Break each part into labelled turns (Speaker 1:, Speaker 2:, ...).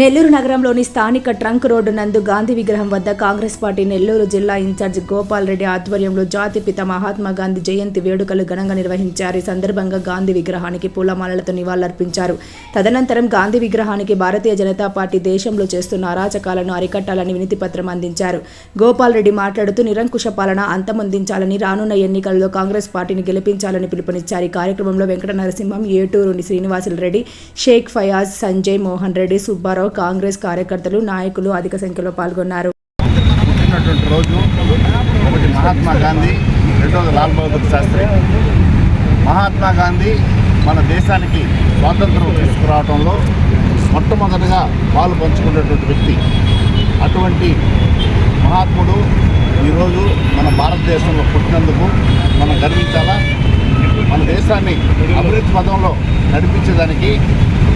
Speaker 1: నెల్లూరు నగరంలోని స్థానిక trunk road నందు గాంధీ విగ్రహం వద్ద కాంగ్రెస్ పార్టీ నెల్లూరు జిల్లా ఇన్ఛార్జ్ గోపాల్ రెడ్డి ఆధ్వర్యంలో జాతిపిత మహాత్మా గాంధీ జయంతి వేడుకలు ఘనంగా నిర్వహించారు. ఈ సందర్భంగా గాంధీ విగ్రహానికి పూలమాలలతో నివాళులర్పించారు. తదనంతరం గాంధీ విగ్రహానికి భారతీయ జనతా పార్టీ దేశంలో చేస్తున్న అరాచకాలను అరికట్టాలని వినతిపత్రం అందించారు. గోపాల్ రెడ్డి మాట్లాడుతూ నిరంకుశ పాలన అంతమొందించాలని రానున్న ఎన్నికల్లో కాంగ్రెస్ పార్టీని గెలిపించాలని పిలుపునిచ్చారు. ఈ కార్యక్రమంలో వెంకట నరసింహం ఏటూరుని శ్రీనివాసులు రెడ్డి షేక్ ఫయాజ్ సంజయ్ మోహన్ రెడ్డి సుబ్బారావు కాంగ్రెస్ కార్యకర్తలు నాయకులు అధిక సంఖ్యలో పాల్గొన్నారు.
Speaker 2: రోజు ఒకటి మహాత్మా గాంధీ రెండవది లాల్ బహదూర్ శాస్త్రి. మహాత్మా గాంధీ మన దేశానికి స్వాతంత్రం తీసుకురావడంలో మొట్టమొదటిగా పాలు పంచుకున్నటువంటి వ్యక్తి. అటువంటి మహాత్ముడు ఈరోజు మన భారతదేశంలో పుట్టినందుకు మనం గర్వించాలా? మన దేశాన్ని అభివృద్ధి పదంలో నడిపించేదానికి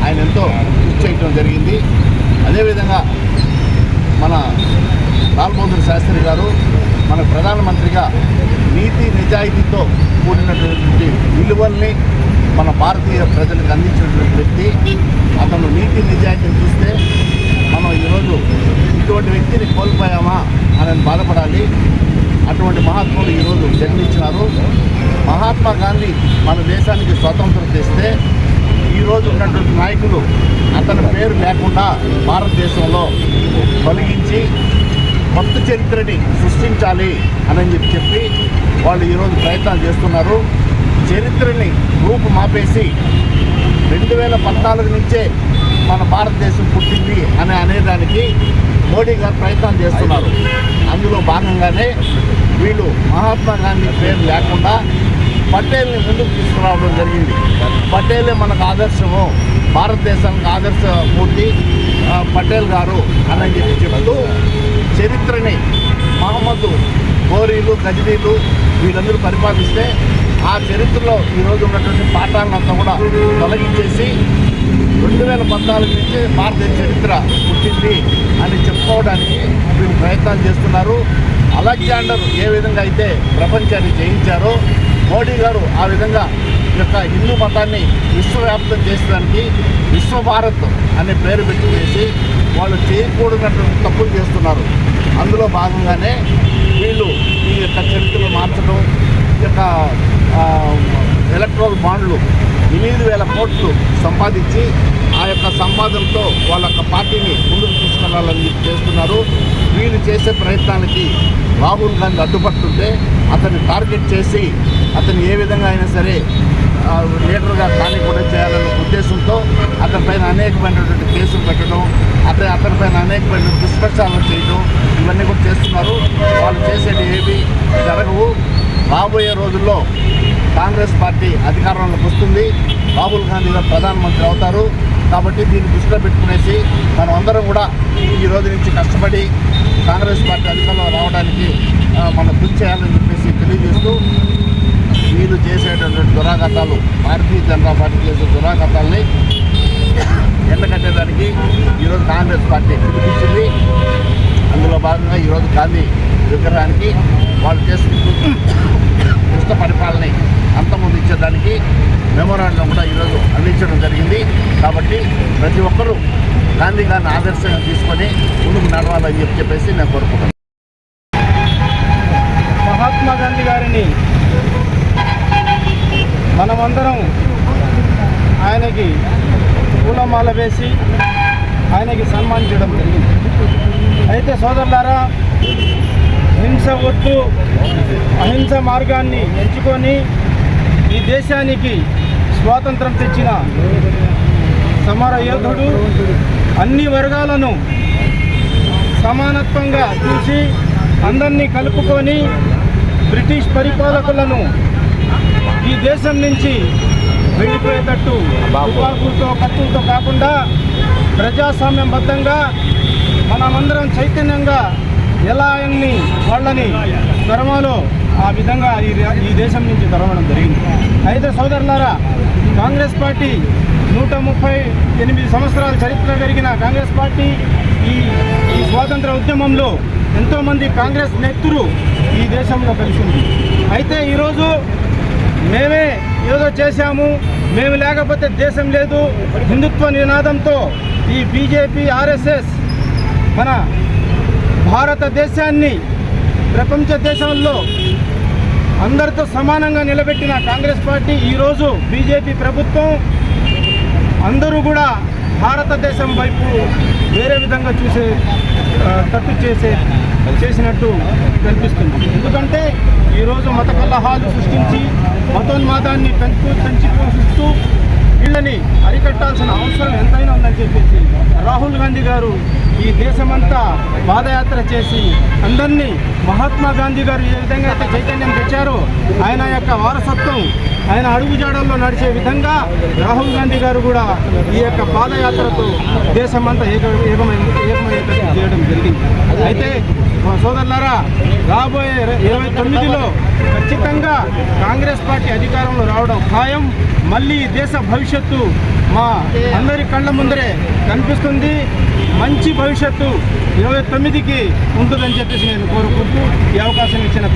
Speaker 2: ఆయన ఎంతో కృషి చేయడం జరిగింది. అదేవిధంగా మన లాల్ బహదూర్ శాస్త్రి గారు మన ప్రధానమంత్రిగా నీతి నిజాయితీతో కూడినటువంటి విలువల్ని మన భారతీయ ప్రజలకు అందించినటువంటి వ్యక్తి. అతను నీతి నిజాయితీని చూస్తే మనం ఈరోజు ఇటువంటి వ్యక్తిని కోల్పోయామా అని బాధపడాలి. అటువంటి మహాత్ములు ఈరోజు జన్మించినారు. మహాత్మా గాంధీ మన దేశానికి స్వాతంత్రం తెస్తే ఈరోజు ఉన్నటువంటి నాయకులు అతని పేరు లేకుండా భారతదేశంలో తొలగించి కొత్త చరిత్రని సృష్టించాలి అని చెప్పి చెప్పి వాళ్ళు ఈరోజు ప్రయత్నాలు చేస్తున్నారు. చరిత్రని రూపు మాపేసి రెండు వేల పద్నాలుగు నుంచే మన భారతదేశం పుట్టింది అని అనేదానికి మోడీ గారు ప్రయత్నం చేస్తున్నారు. అందులో భాగంగానే వీళ్ళు మహాత్మా గాంధీ పేరు లేకుండా పటేల్ని ముందుకు తీసుకురావడం జరిగింది. పటేలే మనకు ఆదర్శము. భారతదేశానికి ఆదర్శమూర్తి ఆ, పటేల్ గారు అని చెప్పి చెప్తూ చరిత్రని మహమ్మద్ గోరీలు గజనీలు వీళ్ళందరూ పరిపాలిస్తే ఆ చరిత్రలో ఈరోజు ఉన్నటువంటి పాఠాలంతా కూడా తొలగించేసి రెండు వేల పద్నాలుగు నుంచి భారతదేశ చరిత్ర పుట్టింది అని చెప్పుకోవడానికి వీళ్ళు ప్రయత్నాలు చేస్తున్నారు. అలెగ్జాండర్ ఏ విధంగా అయితే ప్రపంచాన్ని జయించారో మోడీ గారు ఆ విధంగా ఈ యొక్క హిందూ మతాన్ని విశ్వవ్యాప్తం చేసడానికి విశ్వభారత్ అనే పేరు పెట్టి వాళ్ళు చేయకూడనటువంటి తప్పులు చేస్తున్నారు. అందులో భాగంగానే వీళ్ళు ఈ యొక్క చరిత్రలు మార్చడం ఈ యొక్క ఆ, ఎలక్ట్రల్ బాండ్లు ఎనిమిది వేల కోట్లు సంపాదించి ఆ యొక్క సంపాదనతో వాళ్ళ యొక్క పార్టీని ముందుకు తీసుకెళ్ళాలని చేస్తున్నారు. వీళ్ళు చేసే ప్రయత్నానికి రాహుల్ గాంధీ అడ్డుపడుతుంటే అతన్ని టార్గెట్ చేసి అతను ఏ విధంగా అయినా సరే లీడర్గా కానీ కూడా చేయాలనే ఉద్దేశంతో అతనిపైన అనేకమైనటువంటి కేసులు పెట్టడం అతని అతనిపైన అనేకమైన దుష్ప్రచారాలు చేయడం ఇవన్నీ కూడా చేస్తున్నారు. వాళ్ళు చేసేది ఏవి జరగవు. రాబోయే రోజుల్లో కాంగ్రెస్ పార్టీ అధికారంలోకి వస్తుంది. రాహుల్ గాంధీ గారు ప్రధానమంత్రి అవుతారు. కాబట్టి దీన్ని దృష్టిలో పెట్టుకునేసి మనం అందరం కూడా ఈ రోజు నుంచి కష్టపడి కాంగ్రెస్ పార్టీ అధికారంలో రావడానికి మనం కృషి చేయాలని చెప్పేసి తెలియజేస్తూ వీళ్ళు చేసేటటువంటి దురాగతాలు భారతీయ జనతా పార్టీ చేసే దురాగతాలని ఎండగట్టేదానికి ఈరోజు కాంగ్రెస్ పార్టీ పిలిపించింది అందులో భాగంగా ఈరోజు గాంధీ విగ్రహానికి వాళ్ళు చేసుకుంటూ దుష్ట పరిపాలన అంతమంది ఇచ్చేదానికి మెమోరాండం కూడా ఈరోజు అందించడం జరిగింది. కాబట్టి ప్రతి ఒక్కరూ గాంధీ గారిని ఆదర్శంగా తీసుకొని ముందుకు నడవాలని చెప్పి చెప్పేసి నేను కోరుకుంటున్నాను
Speaker 3: మహాత్మా గాంధీ గారిని మనమందరం ఆయనకి పూలమాల వేసి ఆయనకి సన్మానించడం జరిగింది. అయితే సోదరులారా హింస వద్దు అహింస మార్గాన్ని ఎంచుకొని ఈ దేశానికి స్వాతంత్రం తెచ్చిన సమర యోధుడు అన్ని వర్గాలను సమానత్వంగా చూసి అందరినీ కలుపుకొని బ్రిటిష్ పరిపాలకులను ఈ దేశం నుంచి వెళ్ళిపోయేటట్టు తుపాకులతో కత్తులతో కాకుండా ప్రజాస్వామ్యబద్ధంగా మనమందరం చైతన్యంగా ఎలా ఆయన్ని వాళ్ళని తరమాలో ఆ విధంగా ఈ ఈ దేశం నుంచి తరమడం జరిగింది. అయితే సోదరులారా కాంగ్రెస్ పార్టీ నూట ముప్పై ఎనిమిది సంవత్సరాల చరిత్ర జరిగిన కాంగ్రెస్ పార్టీ ఈ ఈ స్వాతంత్ర ఉద్యమంలో ఎంతోమంది కాంగ్రెస్ నెత్తురు ఈ దేశంలో కలిసింది అయితే ఈరోజు మేమే ఏదో చేశాము మేము లేకపోతే దేశం లేదు. హిందుత్వ నినాదంతో ఈ బీజేపీ ఆర్ఎస్ఎస్ మన భారతదేశాన్ని ప్రపంచ దేశంలో అందరితో సమానంగా నిలబెట్టిన కాంగ్రెస్ పార్టీ ఈరోజు బీజేపీ ప్రభుత్వం. అందరూ కూడా భారతదేశం వైపు వేరే విధంగా చూసే తట్టు చేసే చేసినట్టు కనిపిస్తుంది. ఎందుకంటే ఈరోజు మత కలహాలు సృష్టించి మతోన్మాదాన్ని పెంచుతూ పెంచి పోషిస్తూ వీళ్ళని అరికట్టాల్సిన అవసరం ఎంతైనా ఉందని చెప్పేసి రాహుల్ గాంధీ గారు ఈ దేశమంతా పాదయాత్ర చేసి అందరినీ మహాత్మా గాంధీ గారు ఏ విధంగా అయితే చైతన్యం తెచ్చారో ఆయన యొక్క వారసత్వం ఆయన అడుగుజాడల్లో నడిచే విధంగా రాహుల్ గాంధీ గారు కూడా ఈ యొక్క పాదయాత్రతో దేశమంతా ఏక ఏకమై ఏకమయ్యేటట్టు చేయడం జరిగింది. అయితే మా సోదరులారా రాబోయే ఇరవై తొమ్మిదిలో ఖచ్చితంగా కాంగ్రెస్ పార్టీ అధికారంలో రావడం ఖాయం. మళ్ళీ దేశ భవిష్యత్తు మా అందరి కళ్ళ ముందరే కనిపిస్తుంది. మంచి భవిష్యత్తు ఇరవై తొమ్మిదికి ఉంటుందని చెప్పేసి నేను కోరుకుంటూ ఈ అవకాశం ఇచ్చిన